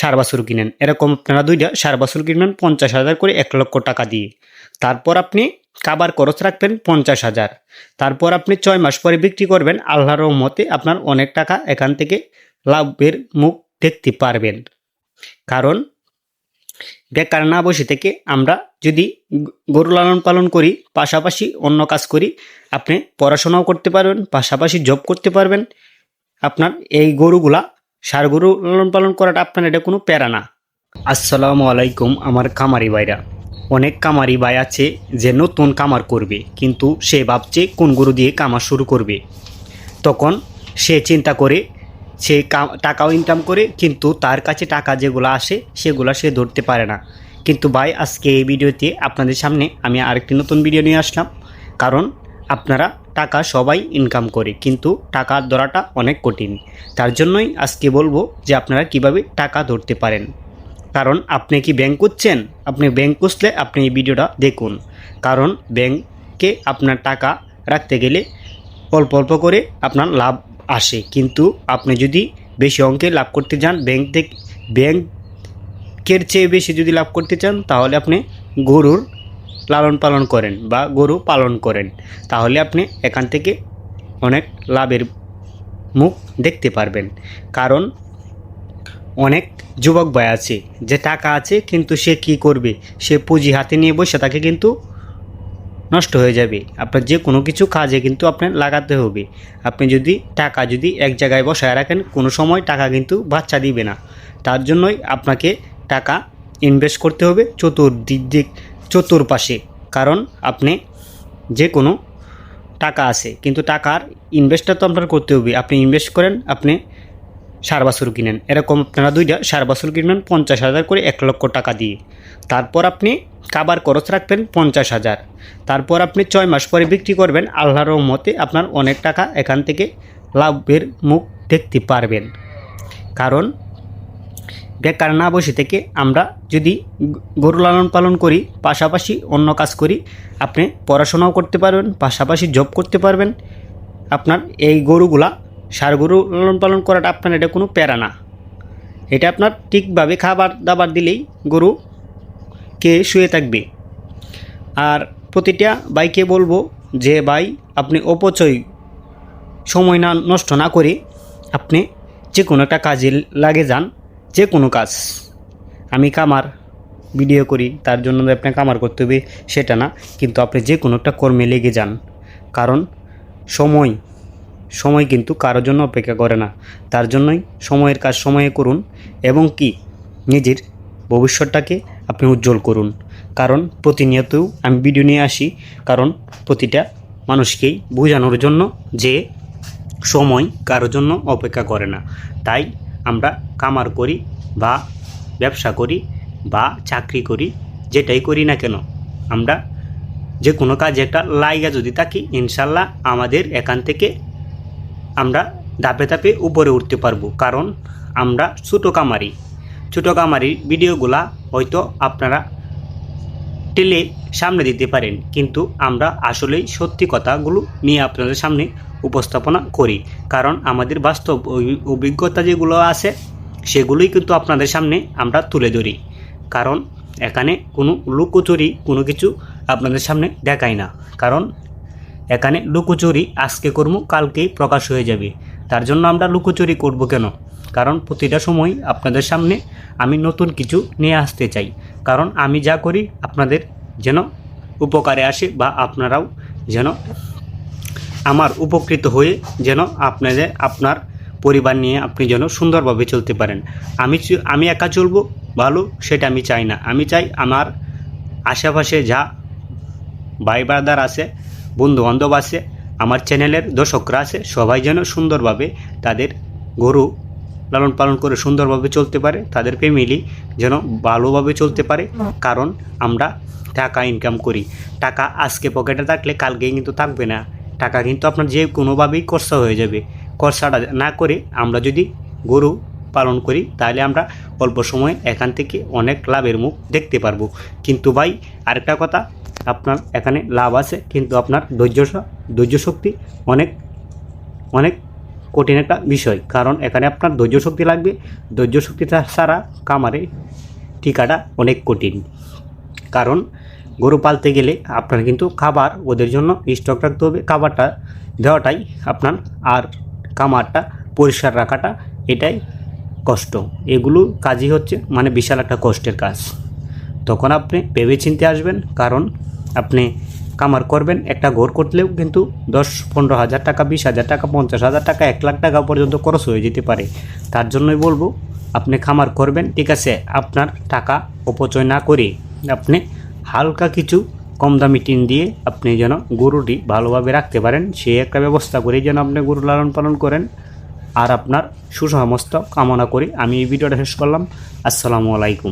সার বাছুর কিনেন। এরকম আপনারা দুইটা সার বাছুর কিনবেন পঞ্চাশ হাজার করে এক লক্ষ টাকা দিয়ে। তারপর আপনি কাবার খরচ রাখবেন পঞ্চাশ হাজার। তারপর আপনি ছয় মাস পরে বিক্রি করবেন আল্লাহর মতে আপনার অনেক টাকা এখান থেকে লাভের মুখ দেখতে পারবেন। কারণ বেকার না বসে থেকে আমরা যদি গরু লালন পালন করি, পাশাপাশি অন্য কাজ করি, আপনি পড়াশোনাও করতে পারবেন, পাশাপাশি জব করতে পারবেন। আপনার এই গরুগুলা সার গরু লালন পালন করাটা আপনার এটা কোনো প্যারা না। আসসালামু আলাইকুম আমার কামারি ভাইরা। অনেক কামারি ভাই আছে যে নতুন কামার করবে, কিন্তু সে ভাবছে কোন গরু দিয়ে কামার শুরু করবে। তখন সে চিন্তা করে, সে টাকাও ইনকাম করে, কিন্তু তার কাছে টাকা যেগুলো আসে সেগুলো সে ধরতে পারে না। কিন্তু ভাই, আজকে এই ভিডিওতে আপনাদের সামনে আমি আরেকটি নতুন ভিডিও নিয়ে আসলাম। কারণ আপনারা টাকা সবাই ইনকাম করে, কিন্তু টাকা ধরাটা অনেক কঠিন। তার জন্যই আজকে বলব যে আপনারা কীভাবে টাকা ধরতে পারেন। কারণ আপনি কি ব্যাংক করছেন আপনি ব্যাংক করলে আপনি এই ভিডিওটা দেখুন। কারণ ব্যাংকে আপনার টাকা রাখতে গেলে অল্প অল্প করে আপনার লাভ আসে। কিন্তু আপনি যদি বেশি অঙ্কে লাভ করতে চান ব্যাংক থেকে ব্যাংকের চেয়ে বেশি যদি লাভ করতে চান, তাহলে আপনি গরুর লালন পালন করেন বা গরু পালন করেন, তাহলে আপনি এখান থেকে অনেক লাভের মুখ দেখতে পারবেন। কারণ অনেক যুবক ভাই আছে, যে টাকা আছে কিন্তু সে কি করবে? সে পুঁজি হাতে নিয়ে বসে তাকে কিন্তু নষ্ট হয়ে যাবে। আপনার যে কোনো কিছু কাজে কিন্তু আপনার লাগাতে হবে। আপনি যদি টাকা যদি এক জায়গায় বসায় রাখেন, কোনো সময় টাকা কিন্তু বাচ্চা দিবে না। তার জন্যই আপনাকে টাকা ইনভেস্ট করতে হবে। চতুর্দিক দিক চতুর্পাশে, কারণ আপনি যে কোনো টাকা আছে, কিন্তু টাকার ইনভেস্টটা তো আপনার করতে হবে। আপনি ইনভেস্ট করেন, আপনি সার বাছুর কিনেন। এরকম আপনারা দুইটা সার বাছুর কিনবেন, পঞ্চাশ হাজার করে এক লক্ষ টাকা দিয়ে। তারপর আপনি কাবার খরচ রাখবেন পঞ্চাশ হাজার। তারপর আপনি ছয় মাস পরে বিক্রি করবেন, আল্লাহর মতে আপনার অনেক টাকা এখান থেকে লাভের মুখ দেখতে পারবেন। কারণ বেকার না বসে থেকে আমরা যদি গরু লালন পালন করি, পাশাপাশি অন্য কাজ করি, আপনি পড়াশোনাও করতে পারবেন, পাশাপাশি জব করতে পারবেন। আপনার এই গরুগুলা, সার গরু লালন পালন করাটা আপনার এটা কোনো প্যারা না। এটা আপনার ঠিকভাবে খাবার দাবার দিলেই গরু কে শুয়ে থাকবে। আর প্রতিটা বাইকে বলব যে, ভাই, আপনি অপচয় সময় না, নষ্ট না করে আপনি যে কোনো একটা কাজে লাগে যান। যে কোনো কাজ আমি কামার, ভিডিও করি, তার জন্য আপনাকে কামার করতে হবে সেটা না, কিন্তু আপনি যে কোনো একটা কর্মে লেগে যান। কারণ সময় সময় কিন্তু কারোর জন্য অপেক্ষা করে না। তার জন্যই সময়ের কাজ সময়ে করুন এবং কি, নিজের ভবিষ্যৎটাকে আপনি উজ্জ্বল করুন। কারণ প্রতিনিয়ত আমি ভিডিও নিয়ে আসি, কারণ প্রতিটা মানুষকেই বোঝানোর জন্য যে সময় কারোর জন্য অপেক্ষা করে না। তাই আমরা কামার করি বা ব্যবসা করি বা চাকরি করি, যেটাই করি না কেন, আমরা যে কোনো কাজে একটা লাইগা যদি থাকি, ইনশাল্লাহ আমাদের এখান থেকে আমরা ধাপে ধাপে উপরে উঠতে পারব। কারণ আমরা ছোটো কামারি, ছোটো কামারির ভিডিওগুলা হয়তো আপনারা টেলে সামনে দিতে পারেন, কিন্তু আমরা আসলেই সত্যি কথাগুলো নিয়ে আপনাদের সামনে উপস্থাপনা করি। কারণ আমাদের বাস্তব অভিজ্ঞতা যেগুলো আছে সেগুলোই কিন্তু আপনাদের সামনে আমরা তুলে ধরি। কারণ এখানে কোনো লুকোচুরি কোনো কিছু আপনাদের সামনে দেখাই না। কারণ এখানে লুকোচুরি আজকে কর্ম কালকেই প্রকাশ হয়ে যাবে। তার জন্য আমরা লুকোচুরি করব কেন? কারণ প্রতিটা সময় আপনাদের সামনে আমি নতুন কিছু নিয়ে আসতে চাই। কারণ আমি যা করি আপনাদের যেন উপকারে আসে বা আপনারাও যেন আমার উপকৃত হয়ে যেন আপনাদের, আপনার পরিবার নিয়ে আপনি যেন সুন্দরভাবে চলতে পারেন। আমি আমি একা চলবো, ভালো, সেটা আমি চাই না। আমি চাই আমার আশেপাশে যা ভাই ব্রাদার আছে বন্ধু বান্ধব আছে, আমার চ্যানেলের দর্শকরা আছে, সবাই যেন সুন্দরভাবে তাদের গরু লালন পালন করে সুন্দরভাবে চলতে পারে, তাদের ফ্যামিলি যেন ভালোভাবে চলতে পারে, কারণ আমরা টাকা ইনকাম করি। টাকা আজকে পকেটে থাকলে, কালকে কিন্তু থাকবে না। টাকা কিন্তু আপনার যে কোনোভাবেই খরচা হয়ে যাবে। খরচাটা না করে আমরা যদি গরু পালন করি, তাহলে আমরা অল্প সময়ে এখান থেকে অনেক লাভের মুখ দেখতে পারব। কিন্তু ভাই, আরেকটা কথা, আপনার এখানে লাভ আছে, কিন্তু আপনার ধৈর্য ধৈর্য শক্তি অনেক অনেক কঠিন একটা বিষয়। কারণ এখানে আপনার ধৈর্য শক্তি লাগবে, ধৈর্য শক্তি ছাড়া কামারে টিকাটা অনেক কঠিন। কারণ গরু পালতে গেলে আপনার কিন্তু খাবার ওদের জন্য স্টক রাখতে হবে, খাবারটা দেওয়াটাই আপনার আর কামারটা পরিষ্কার রাখাটা এটাই কষ্ট। এগুলো কাজই হচ্ছে মানে বিশাল একটা কষ্টের কাজ। তখন আপনি ভেবে চিনতে আসবেন, কারণ আপনি কামার করবেন একটা ঘর করলেও কিন্তু দশ, পনেরো হাজার টাকা, বিশ হাজার টাকা, পঞ্চাশ হাজার টাকা, এক লাখ টাকা পর্যন্ত খরচ হয়ে যেতে পারে। তার জন্যই বলব, আপনি খামার করবেন, ঠিক আছে, আপনার টাকা অপচয় না করে আপনি হালকা কিছু কম দামি টিন দিয়ে আপনি যেন গরুটি ভালোভাবে রাখতে পারেন, সেই একটা ব্যবস্থা করে যেন আপনি গরু লালন পালন করেন। আর আপনার সুসমস্ত কামনা করি আমি এই ভিডিওটা শেষ করলাম। আসসালামু আলাইকুম।